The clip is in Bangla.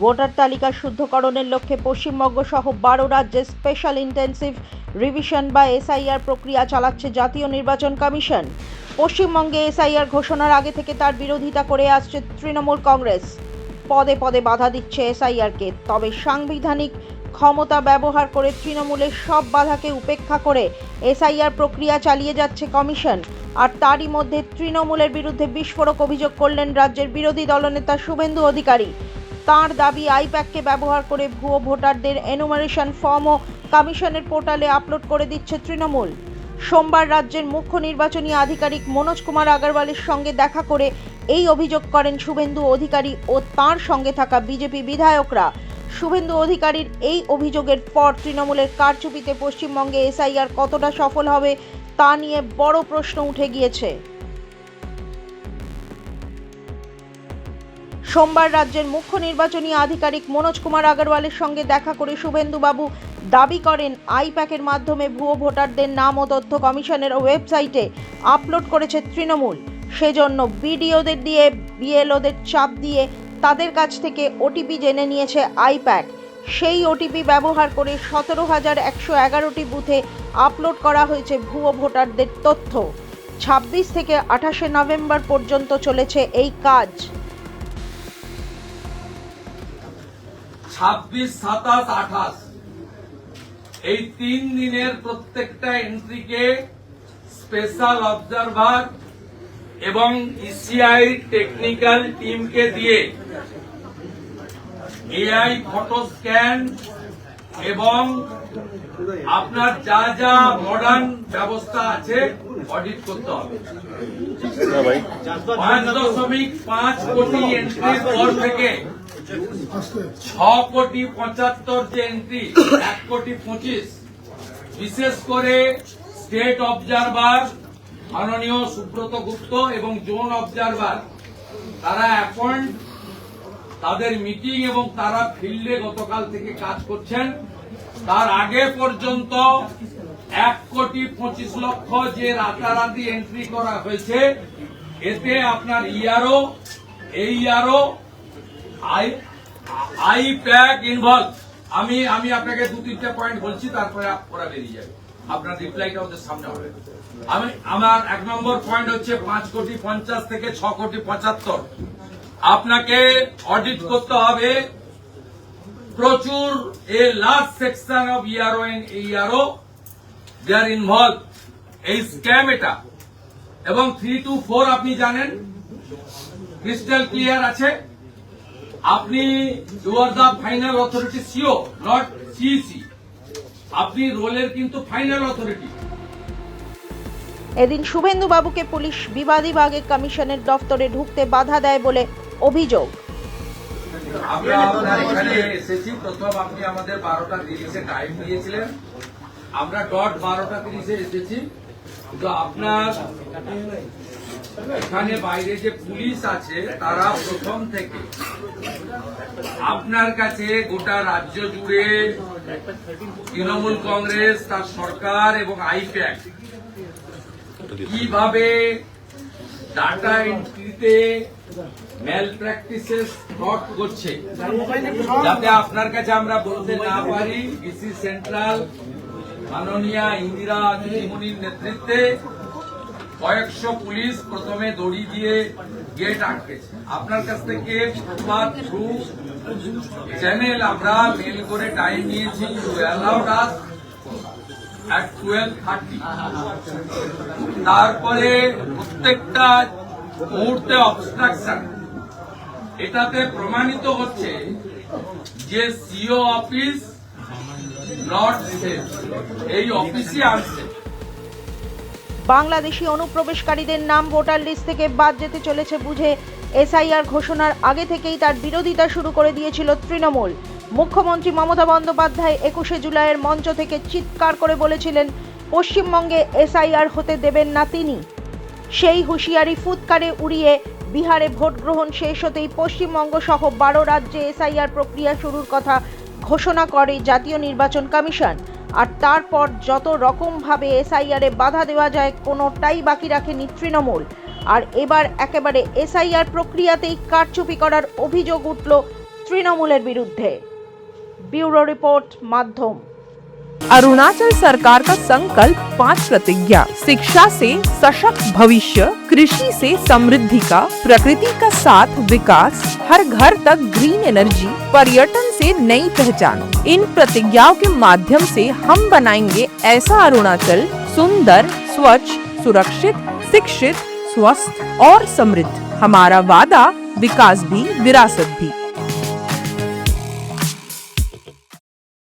ভোটার তালিকা শুদ্ধকরণের লক্ষ্যে পশ্চিমবঙ্গ সহ বারো রাজ্যে স্পেশাল ইন্টেন্সিভ রিভিশন বা এসআইআর প্রক্রিয়া চালাচ্ছে জাতীয় নির্বাচন কমিশন। পশ্চিমবঙ্গে এসআইআর ঘোষণার আগে থেকে তার বিরোধিতা করে আসছে তৃণমূল কংগ্রেস। পদে পদে বাধা দিচ্ছে এসআইআরকে তবে সাংবিধানিক ক্ষমতা ব্যবহার করে তৃণমূলের সব বাধাকে উপেক্ষা করে এসআইআর প্রক্রিয়া চালিয়ে যাচ্ছে কমিশন। আর তারই মধ্যে তৃণমূলের বিরুদ্ধে বিস্ফোরক অভিযোগ করলেন রাজ্যের বিরোধী দলনেতা শুভেন্দু অধিকারী। তার দাবি, আইপ্যাককে ব্যবহার করে ভুয়ো ভোটারদের এনুমারেশন ফর্মও কমিশনের পোর্টালে আপলোড করে দিচ্ছে তৃণমূল। সোমবার রাজ্যের মুখ্য নির্বাচনী আধিকারিক মনোজ কুমার আগরওয়ালের সঙ্গে দেখা করে এই অভিযোগ করেন শুভেন্দু অধিকারী ও তার সঙ্গে থাকা বিজেপি বিধায়করা। শুভেন্দু অধিকারীর এই অভিযোগের পর তৃণমূলের কারচুপিতে পশ্চিমবঙ্গে এসআইআর কতটা সফল হবে তা নিয়ে বড় প্রশ্ন উঠে গিয়েছে। সোমবার রাজ্যের মুখ্য নির্বাচনী আধিকারিক মনোজ কুমার আগরওয়ালের সঙ্গে দেখা করে শুভেন্দুবাবু দাবি করেন, আইপ্যাকের মাধ্যমে ভুয়ো ভোটারদের নাম ও তথ্য কমিশনের ওয়েবসাইটে আপলোড করেছে তৃণমূল। সেজন্য বিডিওদের দিয়ে, বিএলওদের চাপ দিয়ে তাদের কাছ থেকে ওটিপি জেনে নিয়েছে আইপ্যাক। সেই ওটিপি ব্যবহার করে সতেরো হাজার একশো এগারোটি বুথে আপলোড করা হয়েছে ভুয়ো ভোটারদের তথ্য। ছাব্বিশ থেকে আঠাশে নভেম্বর পর্যন্ত চলেছে এই কাজ। ছাব্বিশ সাতাশ আঠাশ। এই তিন দিনের প্রত্যেকটা এন্ট্রিকে স্পেশাল অবজারভার এবং ইসিআই টেকনিক্যাল টিমকে দিয়ে এআই ফটো স্ক্যান এবং আপনার যা যা মডার্ন ব্যবস্থা আছে অডিট করতে হবে। পাঁচ দশমিক পাঁচ কোটি এন্ট্রির পর থেকে ছ কোটি পঁচাত্তর যে এন্ট্রি এক কোটি পঁচিশ। বিশেষ করে স্টেট অবজারভার, মাননীয় সুব্রত গুপ্ত এবং জোন অবজারভার, তারা অ্যাপয়েন্ট তাদের মিটিং এবং তারা ফিল্ডে গতকাল থেকে কাজ করছেন। তার আগে পর্যন্ত এক কোটি পঁচিশ লক্ষ যে রাতারাতি এন্ট্রি করা হয়েছে, এতে আপনার ইয়ারও, এই ইয়ারও আই আই প্যাক ইনভলভ আমি আমি আপনাকে দু তিনটা পয়েন্ট বলছি, তারপরে ওরা বেরিয়ে যাবে। আপনার রিপ্লাইটা ওদের সামনে হবে। আমি, আমার এক নম্বর পয়েন্ট হচ্ছে পাঁচ কোটি পঞ্চাশ থেকে ছ কোটি পঁচাত্তর। আপনাকে অডিট করতে হবে। প্রচুর এ লার্জ সেকশন অফ ইয়ারও ইয়ারও দে আর ইনভলভ এই স্ক্যাম এটা। এবং থ্রি টু ফোর আপনি জানেন। ক্রিস্টাল ক্লিয়ার আছে। আপনি you are the final authority CO not CEC আপনি রোলের কিন্তু ফাইনাল অথরিটি এদিন শুভেন্দুবাবুকে পুলিশ বিবাদীবাগে কমিশনের দফতরে ঢুকতে বাধা দেয় বলে অভিযোগ। আমরা আপনার এখানে এসেছি প্রথম আপনি আমাদের বারোটা তিরিশে টাইম দিয়েছিলেন। আমরা ডট বারোটা তিরিশে এসেছি। কিন্তু আপনার এখানে বাইরে যে পুলিশ আছে, তারা প্রথম থেকে। আপনার কাছে গোটা রাজ্য জুড়ে তৃণমূল কংগ্রেস, তার সরকার এবং আইপ্যাক কীভাবে ডাটা এন্ট্রিতে ম্যাল প্র্যাকটিসেস ফ্রড করছে, যাতে আপনার কাছে আমরা বলতে না পারি ডিসি সেন্ট্রাল মাননীয়া ইন্দিরা দিদিমণির নেতৃত্বে কয়েকশো পুলিশ প্রথমে দড়ি দিয়ে গেট আটকেছে। আপনার কাছ থেকে চ্যানেল আমরা মেল করে টাইম নিয়েছি অ্যালাউড অ্যাট টুয়েলভ থার্টি তারপরে প্রত্যেকটা মুহূর্তে অবস্ট্রাকশন এটাতে প্রমাণিত হচ্ছে যে সিও অফিস নট এই অফিসই আনছে বাংলাদেশি অনুপ্রবেশকারীদের নাম ভোটার লিস্ট থেকে বাদ যেতে চলেছে বুঝে এসআইআর ঘোষণার আগে থেকেই তার বিরোধিতা শুরু করে দিয়েছিল তৃণমূল। মুখ্যমন্ত্রী মমতা বন্দ্যোপাধ্যায় একুশে জুলাইয়ের মঞ্চ থেকে চিৎকার করে বলেছিলেন, পশ্চিমবঙ্গে এসআইআর হতে দেবেন না তিনি। সেই হুঁশিয়ারি ফুৎকারে উড়িয়ে বিহারে ভোট গ্রহণ শেষ হতেই পশ্চিমবঙ্গ সহ বারো রাজ্যে এসআইআর প্রক্রিয়া শুরুর কথা ঘোষণা করে জাতীয় নির্বাচন কমিশন। আর তারপর যত রকমভাবে এসআইআরে বাধা দেওয়া যায় কোনোটাই বাকি রাখেনি তৃণমূল আর এবার একেবারে এসআইআর প্রক্রিয়াতেই কারচুপি করার অভিযোগ উঠল তৃণমূলের বিরুদ্ধে ব্যুরো রিপোর্ট মাধ্যম अरुणाचल सरकार का संकल्प पांच प्रतिज्ञा शिक्षा से सशक्त भविष्य कृषि से समृद्धि का प्रकृति का साथ विकास हर घर तक ग्रीन एनर्जी पर्यटन से नई पहचान। इन प्रतिज्ञाओं के माध्यम से हम बनाएँगे ऐसा अरुणाचल, सुंदर, स्वच्छ, सुरक्षित, शिक्षित, स्वस्थ और समृद्ध। हमारा वादा विकास भी, विरासत भी।